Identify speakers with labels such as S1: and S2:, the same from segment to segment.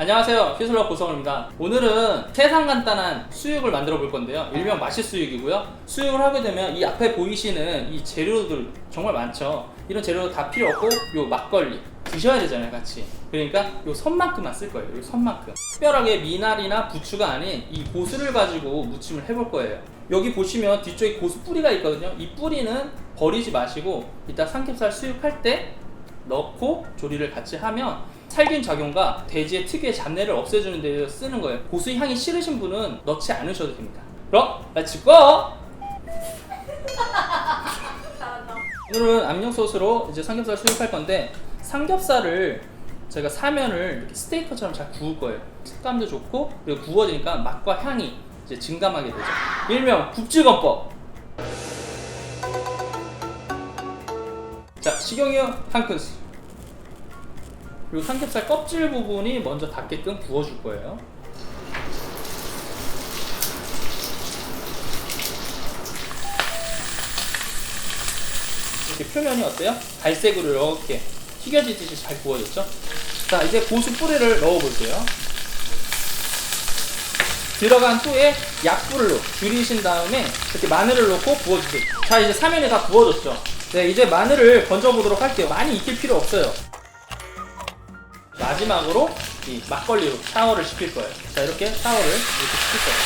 S1: 안녕하세요. 피슬러 고성호입니다. 오늘은 세상 간단한 수육을 만들어 볼 건데요. 일명 맛이 수육이고요. 수육을 하게 되면 이 앞에 보이시는 이 재료들 정말 많죠. 이런 재료 다 필요 없고 요 막걸리 드셔야 되잖아요 같이. 그러니까 요 선만큼만 쓸 거예요. 요 선만큼. 특별하게 미나리나 부추가 아닌 이 고수를 가지고 무침을 해볼 거예요. 여기 보시면 뒤쪽에 고수 뿌리가 있거든요. 이 뿌리는 버리지 마시고 이따 삼겹살 수육할 때 넣고 조리를 같이 하면 살균 작용과 돼지의 특유의 잡내를 없애주는 데 쓰는 거예요. 고수 향이 싫으신 분은 넣지 않으셔도 됩니다. 그럼 렛츠 고! 오늘은 압력 소스로 이제 삼겹살 수육할 건데 삼겹살을 제가 사면을 이렇게 스테이크처럼 잘 구울 거예요. 식감도 좋고 그리고 구워지니까 맛과 향이 이제 증감하게 되죠. 일명 굽지건법. 자 식용유 한 큰술. 그리고 삼겹살 껍질 부분이 먼저 닿게끔 구워줄 거예요. 이렇게 표면이 어때요? 갈색으로 이렇게 튀겨지듯이 잘 구워졌죠? 자, 이제 고수 뿌리를 넣어볼게요. 들어간 후에 약불로 줄이신 다음에 이렇게 마늘을 넣고 구워주세요. 자, 이제 사면이 다 구워졌죠? 네, 이제 마늘을 건져보도록 할게요. 많이 익힐 필요 없어요. 마지막으로 이 막걸리로 샤워를 시킬 거예요. 자, 이렇게 샤워를 이렇게 시킬 거예요.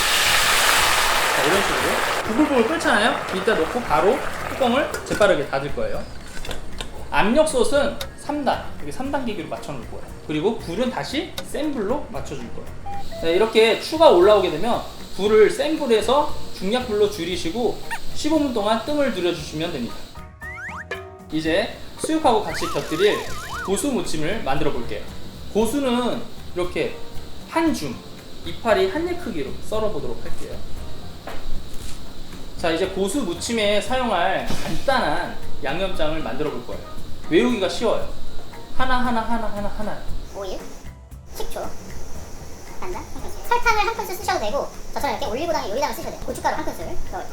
S1: 자, 이런 식으로. 부글부글 끓잖아요? 이따 넣고 바로 뚜껑을 재빠르게 닫을 거예요. 압력솥은 3단, 여기 3단 기기로 맞춰놓을 거예요. 그리고 불은 다시 센 불로 맞춰줄 거예요. 네, 이렇게 추가 올라오게 되면 불을 센 불에서 중약불로 줄이시고 15분 동안 뜸을 들여주시면 됩니다. 이제 수육하고 같이 곁들일 고수 무침을 만들어 볼게요. 고수는 이렇게 한 줌, 이파리 한 입 크기로 썰어 보도록 할게요. 자, 이제 고수 무침에 사용할 간단한 양념장을 만들어 볼 거예요. 외우기가 쉬워요. 하나 하나 하나 하나 하나.
S2: 오일, 식초, 간장, 한 큰술. 설탕을 한 큰술 쓰셔도 되고 저처럼 이렇게 올리고당에 요리당을 쓰셔도 돼요. 고춧가루 한 큰술 넣어요.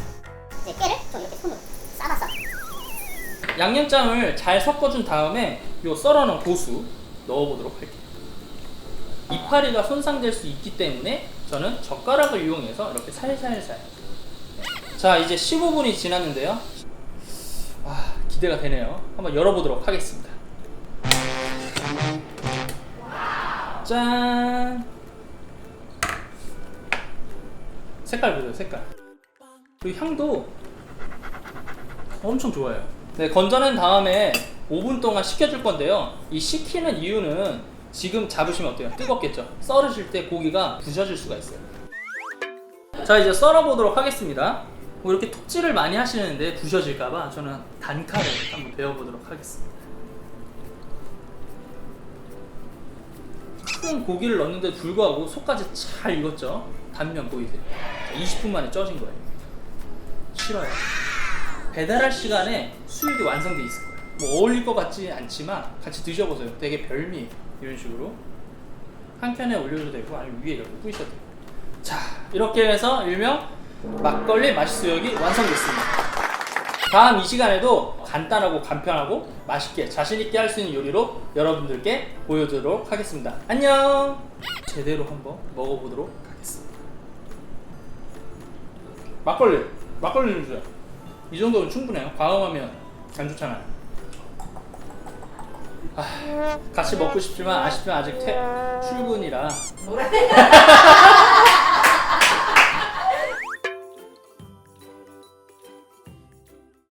S2: 이제 깨를 좀 이렇게 손으로 싸봤어.
S1: 양념장을 잘 섞어준 다음에 요 썰어놓은 고수 넣어보도록 할게요. 이파리가 손상될 수 있기 때문에 저는 젓가락을 이용해서 이렇게 살살살. 네. 자 이제 15분이 지났는데요. 아 기대가 되네요. 한번 열어보도록 하겠습니다. 짠. 색깔 보세요 색깔. 그리고 향도 엄청 좋아요. 네, 건져낸 다음에 5분 동안 식혀줄 건데요. 이 식히는 이유는 지금 잡으시면 어때요? 뜨겁겠죠? 썰으실 때 고기가 부셔질 수가 있어요. 자, 이제 썰어보도록 하겠습니다. 뭐 이렇게 톱질을 많이 하시는데 부셔질까봐 저는 단칼에 한번 배워보도록 하겠습니다. 큰 고기를 넣는데 불구하고 속까지 잘 익었죠? 단면 보이세요? 20분 만에 쪄진 거예요. 싫어요. 배달할 시간에 수육이 완성돼 있을 거예요. 뭐 어울릴 것 같지 않지만 같이 드셔보세요. 되게 별미 이런 식으로 한 캔에 올려도 되고 아니면 위에 이렇게 뿌리셔도 돼요. 자 이렇게 해서 일명 막걸리 맛수육이 완성됐습니다. 다음 이 시간에도 간단하고 간편하고 맛있게 자신있게 할 수 있는 요리로 여러분들께 보여드리도록 하겠습니다. 안녕! 제대로 한번 먹어보도록 하겠습니다. 막걸리! 막걸리 좀 주세요. 이 정도면 충분해요. 과음하면 안 좋잖아요. 아, 같이 먹고 싶지만 아쉽지만 아직 퇴, 출근이라